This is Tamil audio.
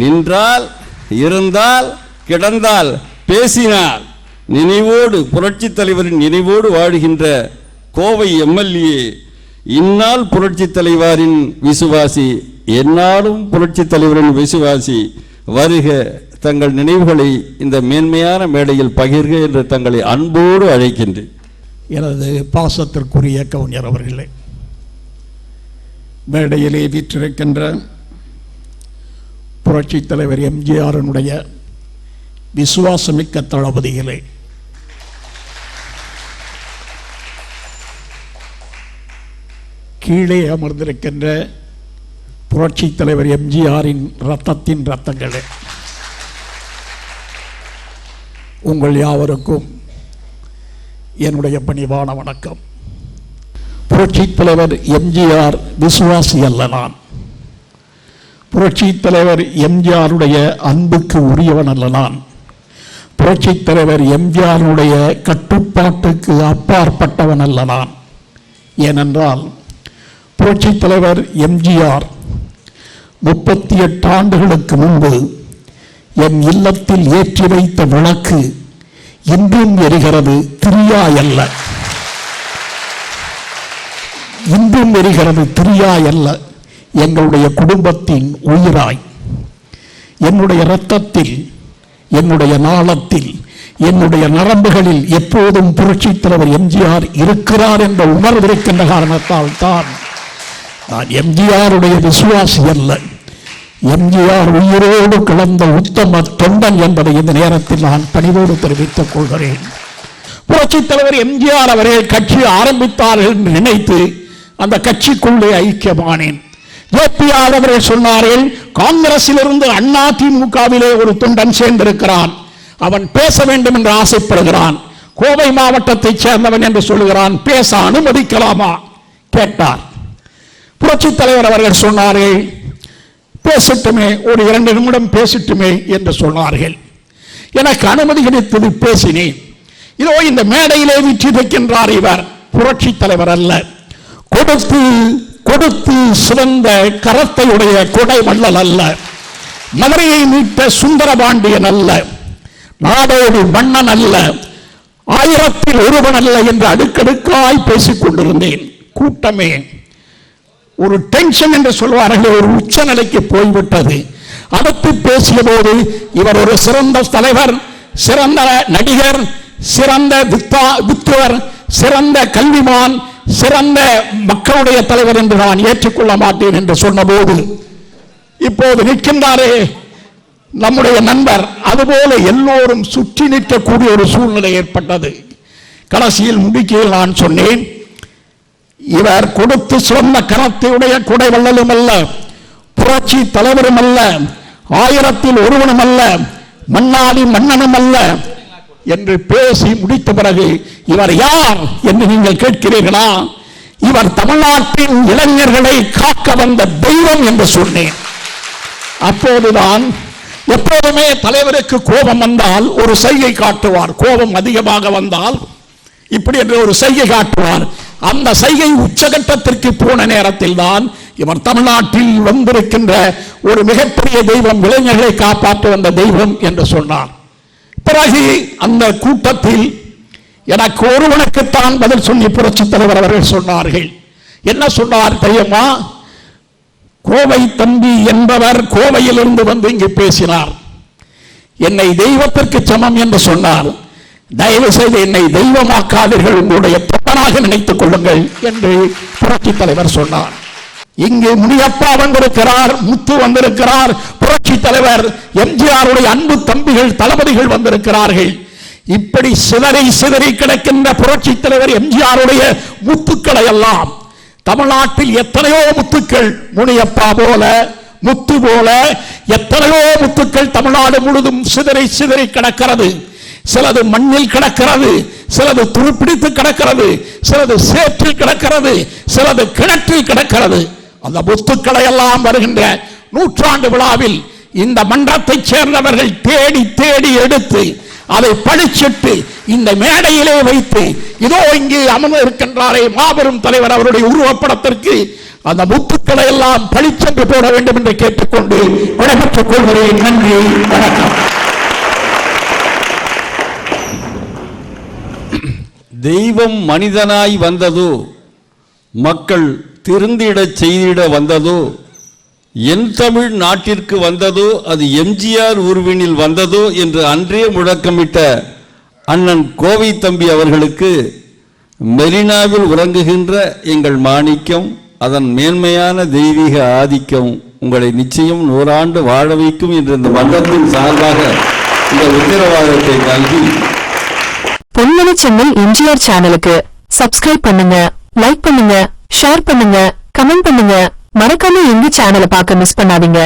நின்றால் இருந்தால் கிடந்தால் பேசினால். நினைவோடு புரட்சி தலைவரின் நினைவோடு வாழுகின்ற கோவை எம்எல்ஏ இந்நாள் புரட்சித் தலைவரின் விசுவாசி என்னாலும் புரட்சித் தலைவரின் விசுவாசி வருக தங்கள் நினைவுகளை இந்த மேன்மையான மேடையில் பகிர்க என்று தங்களை அன்போடு அழைக்கின்றேன். எனது பாசத்திற்குரிய கவிஞர் அவர்களே மேடையிலே வீற்றிருக்கின்ற புரட்சித் தலைவர் எம்ஜிஆரினுடைய விசுவாசமிக்க தளபதிகளே. கீழே அமர்ந்திருக்கின்ற புரட்சித் தலைவர் எம்ஜிஆரின் ரத்தத்தின் ரத்தங்களே உங்கள் யாவருக்கும் என்னுடைய பணிவான வணக்கம். புரட்சித் தலைவர் எம்ஜிஆர் விசுவாசி அல்ல நான். புரட்சி தலைவர் எம்ஜிஆருடைய அன்புக்கு உரியவன் அல்ல நான். புரட்சி தலைவர் எம்ஜிஆருடைய கட்டுப்பாட்டுக்கு அப்பாற்பட்டவன் அல்ல நான். ஏனென்றால் புரட்சி தலைவர் எம்ஜிஆர் முப்பத்தி எட்டு ஆண்டுகளுக்கு முன்பு என் இல்லத்தில் ஏற்றி வைத்த விளக்கு இன்றும் எரிகிறது திரியாய் அல்ல. இன்றும் எரிகிறது திரியாய் அல்ல. எங்களுடைய குடும்பத்தின் உயிராய் என்னுடைய இரத்தத்தில் என்னுடைய நாளத்தில் என்னுடைய நரம்புகளில் எப்போதும் புரட்சி தலைவர் எம்ஜிஆர் இருக்கிறார் என்ற உணர்வு இருக்கின்ற காரணத்தால் தான் நான் எம்ஜிஆருடைய விசுவாசி அல்ல. எம்ஜிஆர் உயிரோடு கலந்த உத்தம தொண்டன் என்பதை இந்த நேரத்தில் நான் பணிவோடு தெரிவித்துக் கொள்கிறேன். புரட்சித் தலைவர் எம்ஜிஆர் அவர்கள் கட்சி ஆரம்பித்தார்கள் என்று நினைத்து அந்த கட்சிக்குள்ளே ஐக்கியமானேன். ஜேபிஆர் அவர்கள் சொன்னார்கள் காங்கிரசிலிருந்து அண்ணா திமுகவிலே ஒரு தொண்டன் சேர்ந்திருக்கிறான். அவன் பேச வேண்டும் என்று ஆசைப்படுகிறான். கோவை மாவட்டத்தைச் சேர்ந்தவன் என்று சொல்லுகிறான் பேச அனுமதிக்கலாமா? கேட்டார். புரட்சித் தலைவர் அவர்கள் சொன்னார்கள் பேசட்டுமே ஒரு இரண்டு நிமிடம் பேசட்டுமே என்று சொன்னார்கள். எனக்கு அனுமதி கிடைத்தது பேசினேன். இதோ இந்த மேடையிலே விற்றிருக்கின்றார் இவர் புரட்சி தலைவர் அல்ல. கொடுத்து கொடுத்து சிறந்த கரத்தையுடைய கொடை வள்ளல் அல்ல. மதுரையை மீட்ட சுந்தரபாண்டியன் அல்ல. நாடோடி மன்னன் அல்ல. ஆயிரத்தில் ஒருவன் அல்ல என்று அடுக்கடுக்காய் பேசிக் கொண்டிருந்தேன். கூட்டமே ஒரு டென்ஷன் என்று சொல்வார்கள் ஒரு உச்ச நிலைக்கு போய்விட்டது. அடுத்து பேசிய போது இவர் ஒரு சிறந்த தலைவர் சிறந்த நடிகர் சிறந்த வித்தா வித்துவர் சிறந்த கல்விமான் சிறந்த மக்களுடைய தலைவர் என்று நான் ஏற்றுக்கொள்ள மாட்டேன் என்று சொன்னபோது இப்போது நிற்கின்றாரே நம்முடைய நண்பர். அதுபோல எல்லோரும் சுற்றி நிற்கக்கூடிய ஒரு சூழ்நிலை ஏற்பட்டது. கடைசியில் முடிக்கையில் நான் சொன்னேன் இவர் கொடுத்து சொன்ன கரத்தையுடைய குடை வள்ளலும் அல்ல புரட்சி தலைவரும் அல்ல ஆயிரத்தில் ஒருவனும் அல்ல மன்னாடி மன்னனும் அல்ல என்று பேசி முடித்த பிறகு இவர் யார் என்று நீங்கள் கேட்கிறீர்களா? இவர் தமிழ்நாட்டின் இளைஞர்களை காக்க வந்த தெய்வம் என்று சொன்னேன். அப்போதுதான் எப்போதுமே தலைவருக்கு கோபம் வந்தால் ஒரு செய்கை காட்டுவார். கோபம் அதிகமாக வந்தால் இப்படி என்று ஒரு செய்கை காட்டுவார். அந்த செய்கை உச்சகட்டத்திற்கு போன நேரத்தில் தான் இவர் தமிழ்நாட்டில் வந்திருக்கின்ற ஒரு மிகப்பெரிய தெய்வம் இளைஞர்களை காப்பாற்ற வந்த தெய்வம் என்று சொன்னார். பிறகு அந்த கூட்டத்தில் எனக்கு ஒருவனுக்குத்தான் பதில் சொல்லி புரட்சித் தலைவர் அவர்கள் சொன்னார்கள். என்ன சொன்னார் தெரியுமா? கோவை தம்பி என்பவர் கோவையிலிருந்து வந்து இங்கு பேசினார். என்னை தெய்வத்திற்கு சமம் என்று சொன்னார். தயவு செய்து என்னை தெய்வமாக்காதீர்கள். உங்களுடைய தொண்டனாக நினைத்துக் கொள்ளுங்கள் என்று புரட்சி தலைவர் சொன்னார். இங்கு முனியப்பா வந்திருக்கிறார் முத்து வந்திருக்கிறார் புரட்சி தலைவர் எம்ஜிஆருடைய அன்பு தம்பிகள் தளபதிகள் வந்திருக்கிறார்கள். இப்படி சிதறி சிதறி கிடக்கின்ற புரட்சி தலைவர் எம்ஜிஆருடைய முத்துக்களை எல்லாம் தமிழ்நாட்டில் எத்தனையோ முத்துக்கள் முனியப்பா போல முத்து போல எத்தனையோ முத்துக்கள் தமிழ்நாடு முழுதும் சிதறி சிதறி கிடக்கிறது. சிலது மண்ணில் கிடக்கிறது சிலது துருப்பிடித்து கிடக்கிறது சிலது சேற்றில் கிடக்கிறது சிலது கிணற்றில் கிடக்கிறது. அந்த முத்துக்களை எல்லாம் வருகின்ற நூற்றாண்டு விழாவில் இந்த மன்றத்தைச் சேர்ந்தவர்கள் தேடி தேடி எடுத்து அதை பழிச்சிட்டு இந்த மேடையிலே வைத்து இதோ இங்கே அமர்ந்து இருக்கின்றாரே மாபெரும் தலைவர் அவருடைய உருவப்படத்திற்கு அந்த முத்துக்களை எல்லாம் பழிச்சென்று போட வேண்டும் என்று கேட்டுக்கொண்டு விடைபெற்றுக் கொள்கிறேன். நன்றி வணக்கம். தெய்வம் மனிதனாய் வந்ததோ மக்கள் திருந்திடச் செய்திட வந்ததோ? என் தமிழ் நாட்டிற்கு வந்ததோ? அது எம்ஜிஆர் உருவினில் வந்ததோ? என்று அன்றே முழக்கமிட்ட அண்ணன் கோவை தம்பி அவர்களுக்கு மெரினாவில் உறங்குகின்ற எங்கள் மாணிக்கம் அதன் மேன்மையான தெய்வீக ஆதிக்கம் உங்களை நிச்சயம் நூறாண்டு வாழ வைக்கும் என்று இந்த மன்றத்தின் சார்பாக இந்த உத்தரவாதத்தை நல்கி. பொன்மணி சென்னை எம்ஜிஆர் சேனலுக்கு சப்ஸ்கிரைப் பண்ணுங்க லைக் பண்ணுங்க ஷேர் பண்ணுங்க கமெண்ட் பண்ணுங்க. மறக்காம எங்க சேனலை பார்க்க மிஸ் பண்ணாதீங்க.